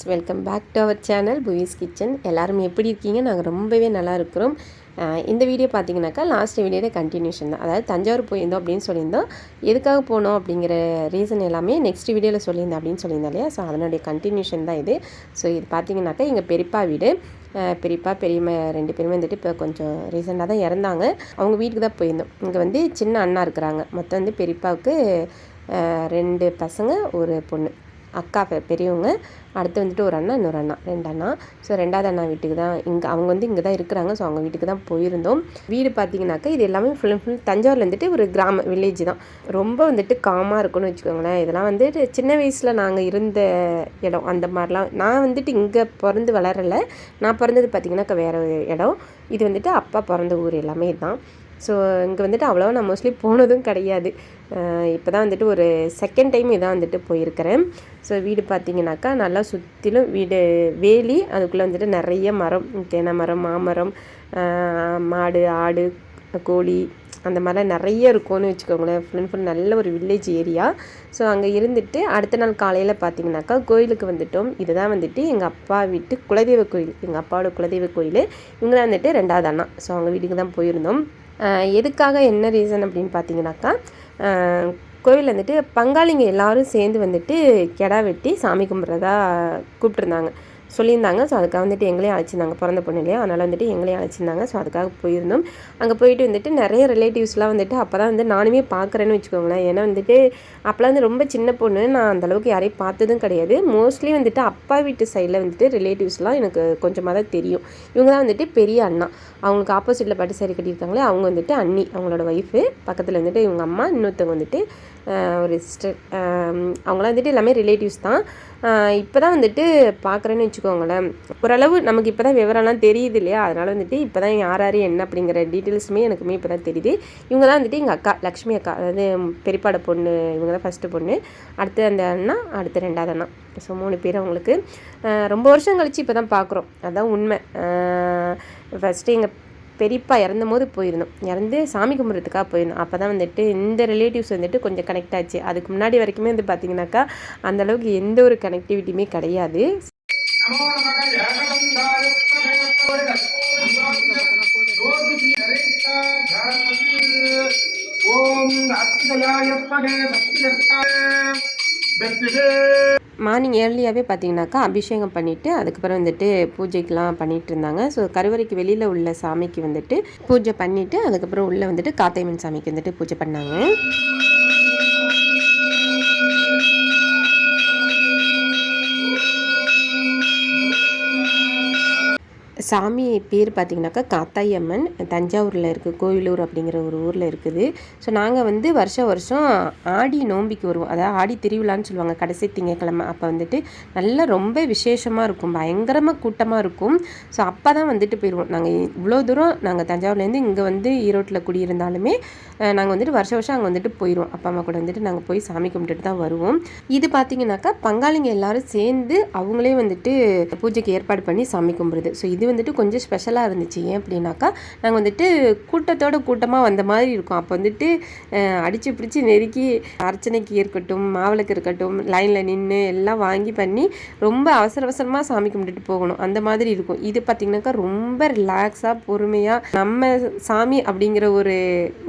Friends welcome back to our channel Puvi's kitchen. எல்லோரும் எப்படி இருக்கீங்க? நாங்கள் ரொம்பவே நல்லா இருக்கிறோம். இந்த வீடியோ பார்த்தீங்கன்னாக்கா லாஸ்ட் வீடியோட கண்டினியூஷன் தான். அதாவது தஞ்சாவூர் போயிருந்தோம் அப்படின்னு சொல்லியிருந்தோம். எதுக்காக போனோம் அப்படிங்கிற ரீசன் எல்லாமே நெக்ஸ்ட் வீடியோவில் சொல்லியிருந்தேன் அப்படின்னு சொல்லியிருந்தோம் இல்லையா? ஸோ அதனுடைய கண்டினியூஷன் தான் இது. ஸோ இது பார்த்தீங்கன்னாக்கா எங்கள் பெரியப்பா வீடு. பெரியப்பா பெரியம்மா ரெண்டு பேருமே வந்துட்டு இப்போ கொஞ்சம் ரீசெண்டாக தான் இறந்தாங்க. அவங்க வீட்டுக்கு தான் போயிருந்தோம். இங்கே வந்து சின்ன அண்ணா இருக்கிறாங்க. மொத்தம் வந்து பெரியப்பாவுக்கு ரெண்டு பசங்க ஒரு பொண்ணு. அக்கா பெரியவங்க. அடுத்து வந்துட்டு ஒரு அண்ணா இன்னொரு அண்ணா. ரெண்டு அண்ணா. ஸோ ரெண்டாவது அண்ணா வீட்டுக்கு தான் இங்கே அவங்க வந்து இங்கே தான் இருக்கிறாங்க. ஸோ அவங்க வீட்டுக்கு தான் போயிருந்தோம். வீடு பார்த்தீங்கன்னாக்கா இது எல்லாமே ஃபுல் அண்ட் ஃபுல் தஞ்சாவூரில் வந்துட்டு ஒரு கிராம வில்லேஜ் தான். ரொம்ப வந்துட்டு காமாக இருக்கும்னு வச்சுக்கோங்களேன். இதெல்லாம் வந்துட்டு சின்ன வயசில் நாங்கள் இருந்த இடம். அந்த மாதிரிலாம் நான் வந்துட்டு இங்கே பிறந்து வளரல. நான் பிறந்தது பார்த்தீங்கன்னாக்கா வேறு ஒரு இடம். இது வந்துட்டு அப்பா பிறந்த ஊர் எல்லாமே தான் ஸோ இங்கே வந்துட்டு அவ்வளோவா நான் மோஸ்ட்லி போனதும் கிடையாது. இப்போ தான் வந்துட்டு ஒரு செகண்ட் டைம் இதான் வந்துட்டு போயிருக்கிறேன். ஸோ வீடு பார்த்தீங்கன்னாக்கா நல்லா சுற்றிலும் வீடு வேலி அதுக்குள்ளே வந்துட்டு நிறைய மரம் தென்னை மரம் மாமரம் மாடு ஆடு கோழி அந்த மாதிரிலாம் நிறைய இருக்கும்னு வச்சுக்கோங்களேன். ஃபுல் அண்ட் ஃபுல் நல்ல ஒரு வில்லேஜ் ஏரியா ஸோ அங்கே இருந்துட்டு அடுத்த நாள் காலையில் பார்த்தீங்கன்னாக்கா கோயிலுக்கு வந்துட்டோம். இதுதான் வந்துட்டு எங்கள் அப்பா வீட்டு குலதெய்வ கோயில். எங்கள் அப்பாவோட குலதெய்வ கோயில். இவங்க வந்துட்டு ரெண்டாவது அண்ணா. ஸோ அவங்க வீட்டுக்கு தான் போயிருந்தோம். எதுக்காக என்ன ரீசன் அப்படின்னு பார்த்தீங்கன்னாக்கா கோவில் வந்துட்டு பங்காளிங்க எல்லாரும் சேர்ந்து வந்துட்டு கெடா வெட்டி சாமி கும்பிட்றதா கூப்பிட்ருந்தாங்க சொல்லியிருந்தாங்க. ஸோ அதுக்காக வந்துட்டு எங்களையும் அழைச்சிருந்தாங்க. பிறந்த பொண்ணு இல்லையா? அதனால் வந்துட்டு எங்களையும் அழைச்சிருந்தாங்க. ஸோ அதுக்காக போயிருந்தோம். அங்கே போயிட்டு வந்துட்டு நிறைய ரிலேட்டிவ்ஸ்லாம் வந்துட்டு அப்போ தான் வந்து நானுமே பார்க்குறேன்னு வச்சுக்கோங்களேன். ஏன்னா வந்துட்டு அப்போலாம் வந்து ரொம்ப சின்ன பொண்ணு. நான் அந்தளவுக்கு யாரையும் பார்த்ததும் கிடையாது. மோஸ்ட்லி வந்துட்டு அப்பா வீட்டு சைடில் வந்துட்டு ரிலேட்டிவ்ஸ்லாம் எனக்கு கொஞ்சமாக தான் தெரியும். இவங்க தான் வந்துட்டு பெரிய அண்ணா. அவங்களுக்கு ஆப்போசிட்டில் பட்டு சேரி கட்டியிருக்காங்களே அவங்க வந்துட்டு அண்ணி அவங்களோட ஒய்ஃபு பக்கத்தில் வந்துட்டு இவங்க அம்மா இன்னொருத்தவங்க வந்துட்டு ஒரு சிஸ்டர் அவங்களாம் வந்துட்டு எல்லாமே ரிலேட்டிவ்ஸ் தான். இப்போ தான் வந்துட்டு பார்க்குறேன்னு வச்சுக்கோங்களேன். ஓரளவு நமக்கு இப்போ தான் விவரம்லாம் தெரியுது இல்லையா? அதனால் வந்துட்டு இப்போ தான் யார் யார் என்ன அப்படிங்கிற டீட்டெயில்ஸுமே எனக்குமே இப்போ தான் தெரியுது. இவங்க தான் வந்துட்டு எங்கள் அக்கா லக்ஷ்மி அக்கா அதாவது பெரியப்பாட பொண்ணு இவங்க தான் ஃபஸ்ட்டு பொண்ணு. அடுத்து அந்த அண்ணா அடுத்து ரெண்டாவது அண்ணா. ஸோ மூணு பேர் அவங்களுக்கு. ரொம்ப வருஷம் கழித்து இப்போ தான் பார்க்குறோம் அதுதான் உண்மை ஃபஸ்ட்டு எங்கள் பெரியப்பா இறந்தும் போது போயிருந்தோம். இறந்து சாமி கும்பிட்றதுக்காக போயிருந்தோம். அப்போ தான் வந்துட்டு இந்த ரிலேட்டிவ்ஸ் வந்துட்டு கொஞ்சம் கனெக்ட் ஆச்சு. அதுக்கு முன்னாடி வரைக்குமே வந்து பார்த்தீங்கன்னாக்கா அந்தளவுக்கு எந்த ஒரு கனெக்டிவிட்டியுமே கிடையாது. ஓம் அத்தியாயப்பகே பகே வெற்றிகே மார்னிங் ஏர்லியாகவே பார்த்தீங்கன்னாக்கா அபிஷேகம் பண்ணிவிட்டு அதுக்கப்புறம் வந்துட்டு பூஜைக்கெலாம் பண்ணிகிட்டு இருந்தாங்க ஸோ கருவறைக்கு வெளியில் உள்ள சாமிக்கு வந்துட்டு பூஜை பண்ணிவிட்டு அதுக்கப்புறம் உள்ளே வந்துட்டு காத்தையம்மன் சாமிக்கு வந்துட்டு பூஜை பண்ணாங்க. சாமி பேர் பார்த்திங்கனாக்கா காத்தாயம்மன் தஞ்சாவூரில் இருக்குது கோயிலூர் அப்படிங்கிற ஒரு ஊரில் இருக்குது. ஸோ நாங்கள் வந்து வருஷம் வருஷம் ஆடி நோம்பிக்கு வருவோம். அதாவது ஆடி திருவிழான்னு சொல்லுவாங்க கடைசி திங்கக்கிழமை அப்போ வந்துட்டு நல்லா ரொம்ப விசேஷமாக இருக்கும் பயங்கரமாக கூட்டமாக இருக்கும். ஸோ அப்போ தான் வந்துட்டு போயிடுவோம் நாங்கள் இவ்வளோ தூரம் நாங்கள் தஞ்சாவூர்லேருந்து இங்கே வந்து ஈரோட்டில் குடியிருந்தாலுமே நாங்கள் வந்துட்டு வருஷம் வருஷம் அங்கே வந்துட்டு போயிடுவோம் அப்பா அம்மா கூட வந்துட்டு நாங்கள் போய் சாமி கும்பிட்டுட்டு தான் வருவோம். இது பார்த்திங்கனாக்கா பங்காளிங்க எல்லாரும் சேர்ந்து அவங்களே வந்துட்டு பூஜைக்கு ஏற்பாடு பண்ணி சாமி கும்பிடுது ஸோ இது வந்து வந்துட்டு கொஞ்சம் ஸ்பெஷலாக இருந்துச்சு. ஏன் அப்படின்னாக்கா நாங்கள் வந்துட்டு கூட்டத்தோட கூட்டமாக வந்த மாதிரி இருக்கும். அப்போ வந்துட்டு அடித்து பிடிச்சி நெருக்கி அர்ச்சனைக்கு இருக்கட்டும் மாவிளக்கு இருக்கட்டும் லைனில் நின்று எல்லாம் வாங்கி பண்ணி ரொம்ப அவசர அவசரமாக சாமி கும்பிட்டுட்டு போகணும். அந்த மாதிரி இருக்கும். இது பார்த்திங்கனாக்கா ரொம்ப ரிலாக்ஸாக பொறுமையாக நம்ம சாமி அப்படிங்கிற ஒரு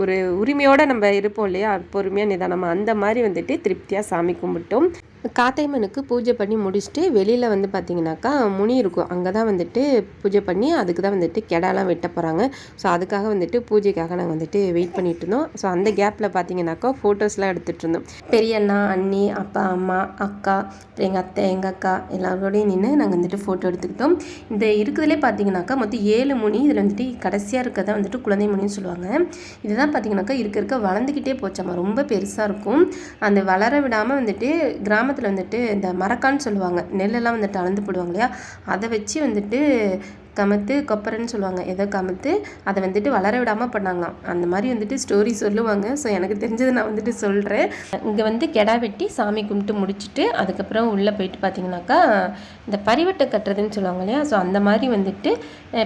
ஒரு உரிமையோடு நம்ம இருப்போம் இல்லையா? பொறுமையாக நிதானமாக அந்த மாதிரி வந்துட்டு திருப்தியாக சாமி கும்பிட்டோம். காத்தையம்மனுக்கு பூஜை பண்ணி முடிச்சுட்டு வெளியில் வந்து பார்த்தீங்கன்னாக்கா முனி இருக்கும். அங்கே தான் வந்துட்டு பூஜை பண்ணி அதுக்கு தான் வந்துட்டு கெடாலாம் வெட்ட போகிறாங்க ஸோ அதுக்காக வந்துட்டு பூஜைக்காக நாங்கள் வந்துட்டு வெயிட் பண்ணிட்டு இருந்தோம். ஸோ அந்த கேப்பில் பார்த்தீங்கன்னாக்கா ஃபோட்டோஸ்லாம் எடுத்துகிட்டு இருந்தோம். பெரிய அண்ணா அண்ணி அப்பா அம்மா அக்கா அப்புறம் எங்கள் அத்தை எங்கள் அக்கா எல்லாரோடையும் நின்று நாங்கள் வந்துட்டு ஃபோட்டோ எடுத்துக்கிட்டோம். இந்த இருக்கிறதுலே பார்த்தீங்கன்னாக்கா மொத்தம் ஏழு முனி இதில் வந்துட்டு கடைசியாக இருக்கிறத வந்துட்டு குழந்தை முனின்னு சொல்லுவாங்க. இதுதான் பார்த்தீங்கன்னாக்கா இருக்க இருக்க வளர்ந்துக்கிட்டே போச்சாமா ரொம்ப பெருசாக இருக்கும். அந்த வளர விடாமல் வந்துட்டு கிராமத்தில் வந்துட்டு இந்த மரக்கான்னு சொல்லுவாங்க. நெல்லெல்லாம் வந்துட்டு அளந்து போடுவாங்க இல்லையா? அதை வச்சு வந்துட்டு கமுத்து கொப்பரைன்னு சொல்லுவாங்க. ஏதோ கமுத்து அதை வந்துட்டு வளர விடாமல் பண்ணாங்களாம் அந்த மாதிரி வந்துட்டு ஸ்டோரி சொல்லுவாங்க. ஸோ எனக்கு தெரிஞ்சதை நான் வந்துட்டு சொல்கிறேன் இங்கே வந்து கெடா வெட்டி சாமி கும்பிட்டு முடிச்சுட்டு அதுக்கப்புறம் உள்ளே போயிட்டு பார்த்தீங்கன்னாக்கா இந்த பரிவட்டை கட்டுறதுன்னு சொல்லுவாங்க இல்லையா? ஸோ அந்த மாதிரி வந்துட்டு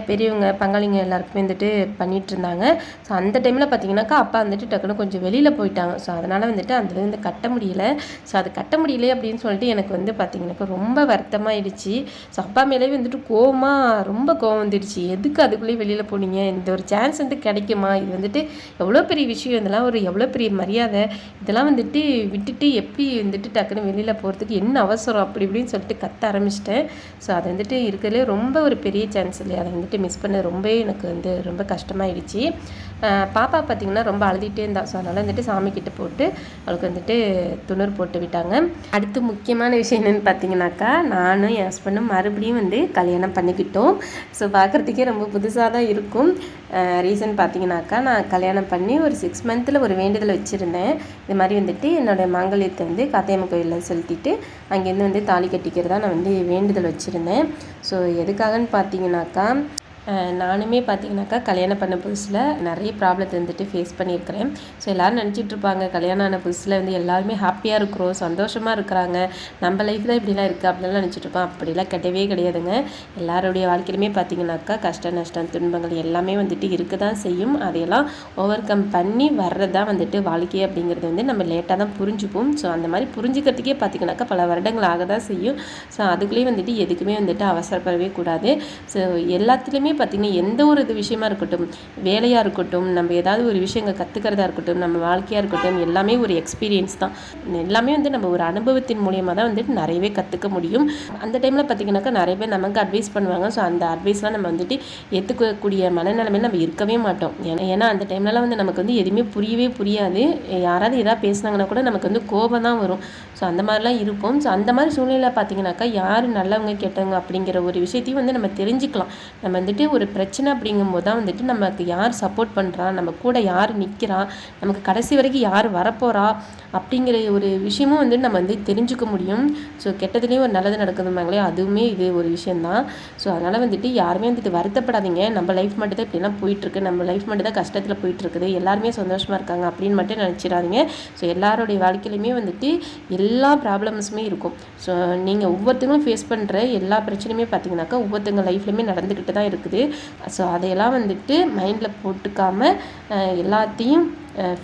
பெரியவங்க பங்காளிங்க எல்லாருக்குமே வந்துட்டு பண்ணிட்டு இருந்தாங்க. ஸோ அந்த டைமில் பார்த்தீங்கன்னாக்கா அப்பா வந்துட்டு டக்குன்னு கொஞ்சம் வெளியில் போயிட்டாங்க. ஸோ அதனால் வந்துட்டு அந்த வந்து கட்ட முடியல. ஸோ அது கட்ட முடியல அப்படின்னு சொல்லிட்டு எனக்கு வந்து பார்த்தீங்கன்னாக்கா ரொம்ப வருத்தமாயிடுச்சு. ஸோ அப்பா மேலே வந்துட்டு கோவமாக ரொம்ப கோவம் வந்துடுச்சு. எதுக்கு அதுக்குள்ளேயே வெளியில் போனீங்க? இந்த ஒரு சான்ஸ் வந்து கிடைக்குமா? இது வந்துட்டு எவ்வளோ பெரிய விஷயம். இதெல்லாம் ஒரு எவ்வளோ பெரிய மரியாதை. இதெல்லாம் வந்துட்டு விட்டுட்டு எப்படி வந்துட்டு டக்குன்னு வெளியில் போகிறதுக்கு என்ன அவசரம்? அப்படி இப்படின்னு சொல்லிட்டு கத்த ஆரம்பிச்சிட்டேன். ஸோ அது வந்துட்டு இருக்கிறதுலே ரொம்ப ஒரு பெரிய சான்ஸ் இல்லையா? அதை வந்துட்டு மிஸ் பண்ண ரொம்பவே எனக்கு வந்து ரொம்ப கஷ்டமாயிடுச்சு. பாப்பா பார்த்திங்கன்னா ரொம்ப அழுதுகிட்டே இருந்தா. ஸோ அதனால் வந்துட்டு சாமி கிட்ட போட்டு அவளுக்கு வந்துட்டு துணர் போட்டு விட்டாங்க. அடுத்து முக்கியமான விஷயம் என்னென்னு பார்த்தீங்கன்னாக்கா நானும் என் ஹஸ்பண்டும் மறுபடியும் வந்து கல்யாணம் பண்ணிக்கிட்டோம். ஸோ பார்க்குறதுக்கே ரொம்ப புதுசாக தான் இருக்கும். ரீசன் பார்த்தீங்கன்னாக்கா நான் கல்யாணம் பண்ணி ஒரு சிக்ஸ் மந்த்தில் ஒரு வேண்டுதல் வச்சுருந்தேன். இது மாதிரி வந்துட்டு என்னோடய மாங்கல்யத்தை வந்து காத்தையம்மன் கோயிலில் செலுத்திட்டு அங்கேருந்து வந்து தாலி கட்டிக்கிறதா நான் வந்து வேண்டுதல் வச்சுருந்தேன். ஸோ எதுக்காகன்னு பார்த்தீங்கன்னாக்கா நானுமே பார்த்தீங்கன்னாக்கா கல்யாணம் பண்ண புதுசில் நிறைய ப்ராப்ளத்தை வந்துட்டு ஃபேஸ் பண்ணியிருக்கிறேன். ஸோ எல்லோரும் நினச்சிட்ருப்பாங்க கல்யாணம் ஆன புதுசில் வந்து எல்லாருமே ஹாப்பியாக இருக்கிறோம் சந்தோஷமாக இருக்கிறாங்க. நம்ம லைஃப் தான் இப்படிலாம் இருக்குது அப்படிலாம் நினச்சிட்ருப்போம் அப்படிலாம் கிடையவே கிடையாதுங்க. எல்லாருடைய வாழ்க்கையிலுமே பார்த்தீங்கன்னாக்கா கஷ்ட நஷ்டம் துன்பங்கள் எல்லாமே வந்துட்டு இருக்க தான் செய்யும். அதையெல்லாம் ஓவர் கம் பண்ணி வர்றது தான் வந்துட்டு வாழ்க்கை அப்படிங்கிறது வந்து நம்ம லேட்டாக தான் புரிஞ்சுப்போம். ஸோ அந்த மாதிரி புரிஞ்சுக்கிறதுக்கே பார்த்தீங்கன்னாக்கா பல வருடங்கள் ஆக தான் செய்யும். ஸோ அதுக்குள்ளேயே வந்துட்டு எதுக்குமே வந்துட்டு அவசரப்படவே கூடாது. ஸோ எல்லாத்துலேயுமே பார்த்திங்கன்னா எந்த ஒரு இது விஷயமா இருக்கட்டும் வேலையாக இருக்கட்டும் நம்ம ஏதாவது ஒரு விஷயங்கள் கற்றுக்கிறதா இருக்கட்டும் நம்ம வாழ்க்கையாக இருக்கட்டும் எல்லாமே ஒரு எக்ஸ்பீரியன்ஸ் தான். எல்லாமே வந்து நம்ம ஒரு அனுபவத்தின் மூலியமாக தான் வந்துட்டு நிறையவே கற்றுக்க முடியும். அந்த டைமில் பார்த்திங்கனாக்கா நிறைய பேர் நமக்கு அட்வைஸ் பண்ணுவாங்க. ஸோ அந்த அட்வைஸ்லாம் நம்ம வந்துட்டு ஏற்றுக்கக்கூடிய மனநிலைமையில் நம்ம இருக்கவே மாட்டோம். ஏன்னா ஏன்னா அந்த டைம்லலாம் வந்து நமக்கு வந்து எதுவுமே புரியவே புரியாது. யாராவது எதாவது பேசுனாங்கன்னா கூட நமக்கு வந்து கோபம் தான் வரும். ஸோ அந்த மாதிரிலாம் இருப்போம். ஸோ அந்த மாதிரி சூழ்நிலை பார்த்தீங்கன்னாக்கா யார் நல்லவங்க கெட்டவங்க அப்படிங்கிற ஒரு விஷயத்தையும் வந்து நம்ம தெரிஞ்சுக்கலாம். நம்ம வந்துட்டு ஒரு பிரச்சனை அப்படிங்கும்போது தான் வந்துட்டு நமக்கு யார் சப்போர்ட் பண்ணுறா நம்ம கூட யார் நிற்கிறா நமக்கு கடைசி வரைக்கும் யார் வரப்போகிறா அப்படிங்கிற ஒரு விஷயமும் வந்து நம்ம வந்து தெரிஞ்சுக்க முடியும். ஸோ கெட்டதுலேயும் ஒரு நல்லது நடக்குதுமாங்களே அதுவுமே இது ஒரு விஷயந்தான் ஸோ அதனால் வந்துட்டு யாருமே வந்துட்டு வருத்தப்படாதீங்க. நம்ம லைஃப் மட்டும் தான் இப்படிலாம் போயிட்டுருக்கு. நம்ம லைஃப் மட்டும் தான் கஷ்டத்தில் போயிட்டுருக்குது. எல்லாருமே சந்தோஷமாக இருக்காங்க அப்படின்னு மட்டும் நினச்சிடாதீங்க. ஸோ எல்லாருடைய வாழ்க்கையிலுமே வந்துட்டு எல்லா ப்ராப்ளம்ஸுமே இருக்கும். ஸோ நீங்கள் ஒவ்வொருத்தங்களும் ஃபேஸ் பண்ணுற எல்லா பிரச்சனையுமே பார்த்தீங்கன்னாக்கா ஒவ்வொருத்தங்க லைஃப்லையுமே நடந்துக்கிட்டு தான் இருக்குது. ஸோ அதையெல்லாம் வந்துட்டு மைண்டில் போட்டுக்காம எல்லாத்தையும்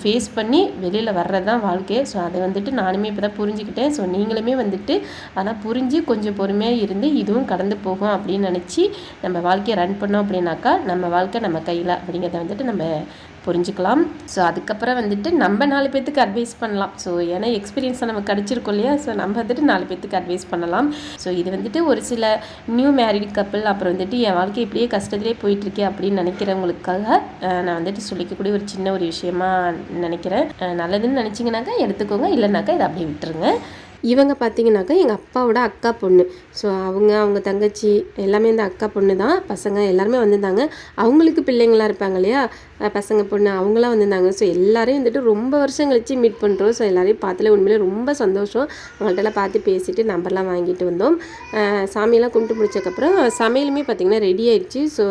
ஃபேஸ் பண்ணி வெளியில் வர்றது தான் வாழ்க்கையே ஸோ அதை வந்துட்டு நானுமே இப்போ தான் புரிஞ்சுக்கிட்டேன். ஸோ நீங்களுமே வந்துட்டு அதான் புரிஞ்சு கொஞ்சம் பொறுமையாக இருந்து இதுவும் கடந்து போகும் அப்படின்னு நினச்சி நம்ம வாழ்க்கையை ரன் பண்ணோம் அப்படின்னாக்கா நம்ம வாழ்க்கை நம்ம கையில் அப்படிங்கிறத வந்துட்டு நம்ம புரிஞ்சுக்கலாம். ஸோ அதுக்கப்புறம் வந்துட்டு நம்ம நாலு பேர்த்துக்கு அட்வைஸ் பண்ணலாம். ஸோ ஏன்னா எக்ஸ்பீரியன்ஸை நம்ம கிடச்சிருக்கோம் இல்லையா? ஸோ நம்ம வந்துட்டு நாலு பேர்த்துக்கு அட்வைஸ் பண்ணலாம். ஸோ இது வந்துட்டு ஒரு சில நியூ மேரிட் கப்பிள் அப்புறம் வந்துட்டு என் வாழ்க்கை இப்படியே கஷ்டத்திலே போயிட்டுருக்கே அப்படின்னு நினைக்கிறவங்களுக்காக நான் வந்துட்டு சொல்லிக்கக்கூடிய ஒரு சின்ன ஒரு விஷயமா நினைக்கிறேன். நல்லதுன்னு நினச்சிங்கனாக்கா எடுத்துக்கோங்க. இல்லைனாக்கா இதை அப்படியே விட்டுருங்க. இவங்க பார்த்தீங்கன்னாக்கா எங்கள் அப்பாவோட அக்கா பொண்ணு. ஸோ அவங்க அவங்க தங்கச்சி எல்லாமே இந்த அக்கா பொண்ணு தான். பசங்க எல்லாருமே வந்திருந்தாங்க. அவங்களுக்கு பிள்ளைங்களாம் இருப்பாங்க இல்லையா? பசங்க பொண்ணு அவங்களாம் வந்திருந்தாங்க. ஸோ எல்லோரையும் வந்துட்டு ரொம்ப வருஷம் கழிச்சு மீட் பண்ணுறோம் ஸோ எல்லாரையும் பார்த்துல உண்மையிலே ரொம்ப சந்தோஷம். அவங்கள்ட்டலாம் பார்த்து பேசிட்டு நம்பர்லாம் வாங்கிட்டு வந்தோம். சாமியெல்லாம் கும்பிட்டு முடிச்சக்கப்புறம் சமையலுமே பார்த்திங்கன்னா ரெடி ஆயிடுச்சு. ஸோ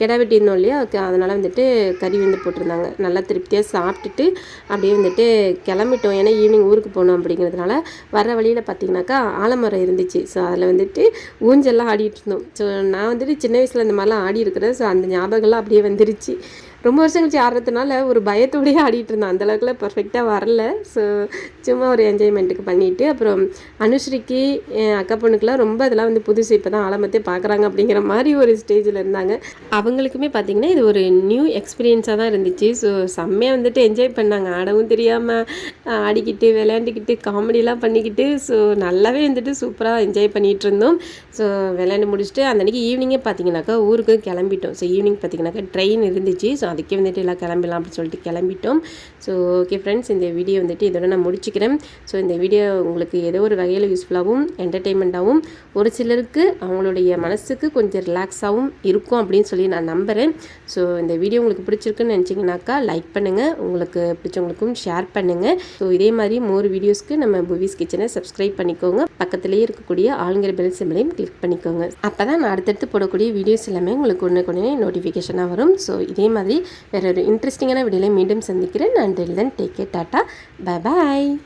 கிடா வெட்டியிருந்தோம் இல்லையா? அதுக்கு அதனால் வந்துட்டு கறி வந்து போட்டிருந்தாங்க. நல்லா திருப்தியாக சாப்பிட்டுட்டு அப்படியே வந்துட்டு கிளம்பிட்டோம். ஏன்னா ஈவினிங் ஊருக்கு போனோம் அப்படிங்கிறதுனால வர வழியில் பார்த்தீங்கன்னாக்கா ஆலமரம் இருந்துச்சு. ஸோ அதில் வந்துட்டு ஊஞ்சல்லாம் ஆடிட்டு இருந்தோம். ஸோ நான் வந்துட்டு சின்ன வயசில் இந்த மாதிரிலாம் ஆடி இருக்கிறேன். ஸோ அந்த ஞாபகம்லாம் அப்படியே வந்துருச்சு. ரொம்ப வருஷம் கழிச்சு ஆடுறதுனால ஒரு பயத்தோடையே ஆடிட்டு இருந்தேன். அந்த அளவுக்குலாம் பர்ஃபெக்டாக வரல. ஸோ சும்மா ஒரு என்ஜாய்மெண்ட்டுக்கு பண்ணிவிட்டு அப்புறம் அனுஸ்ரீக்கு என் அக்கா பொண்ணுக்கெலாம் ரொம்ப இதெல்லாம் வந்து புதுசு. இப்போ தான் ஆலமத்தே பார்க்குறாங்க அப்படிங்கிற மாதிரி ஒரு ஸ்டேஜில் இருந்தாங்க. அவங்களுக்குமே பார்த்திங்கன்னா இது ஒரு நியூ எக்ஸ்பீரியன்ஸாக தான் இருந்துச்சு. ஸோ செம்மையாக வந்துட்டு என்ஜாய் பண்ணாங்க. ஆடவும் தெரியாமல் ஆடிக்கிட்டு விளையாண்டுக்கிட்டு காமெடியெலாம் பண்ணிக்கிட்டு ஸோ நல்லாவே வந்துட்டு சூப்பராக என்ஜாய் பண்ணிகிட்டு இருந்தோம். ஸோ விளையாண்டு முடிச்சுட்டு அந்த அன்றைக்கி ஈவினிங்கே பார்த்தீங்கன்னாக்கா ஊருக்கு கிளம்பிட்டோம். ஸோ ஈவினிங் பார்த்தீங்கன்னாக்கா ட்ரெயின் இருந்துச்சு. ஸோ அதுக்கே வந்துட்டு எல்லாம் கிளம்பிடலாம் அப்படின்னு சொல்லிட்டு கிளம்பிட்டோம். ஸோ ஓகே ஃப்ரெண்ட்ஸ் இந்த வீடியோ வந்துட்டு இதோட நான் முடிச்சுக்கிறேன். ஸோ இந்த வீடியோ உங்களுக்கு ஏதோ ஒரு வகையில் யூஸ்ஃபுல்லாகவும் என்டர்டெயின்மெண்ட்டாகவும் ஒரு சிலருக்கு அவங்களுடைய மனசுக்கு கொஞ்சம் ரிலாக்ஸாகவும் இருக்கும் அப்படின்னு சொல்லி நான் நம்புகிறேன் ஸோ இந்த வீடியோ உங்களுக்கு பிடிச்சிருக்குன்னு நினச்சிங்கனாக்கா லைக் பண்ணுங்கள் உங்களுக்கு பிடிச்சவங்களுக்கும் ஷேர் பண்ணுங்கள் ஸோ இதே மாதிரி மோர் வீடியோஸ்க்கு நம்ம புவிஸ் கிச்சனை சப்ஸ்கிரைப் பண்ணிக்கோங்க. பக்கத்துலேயே இருக்கக்கூடிய ஆளுங்கிற பெல் சிம்பிளையும் கிளிக் பண்ணிக்கோங்க. அப்போ தான் நான் அடுத்தடுத்து போடக்கூடிய வீடியோஸ் எல்லாமே உங்களுக்கு ஒன்று கொண்டு நோட்டிஃபிகேஷனாக வரும். ஸோ இதே மாதிரி வேற ஒரு இன்ட்ரெஸ்டிங்கான வீடியோவில் மீண்டும் சந்திக்கிறேன். நான் then take care tata. Bye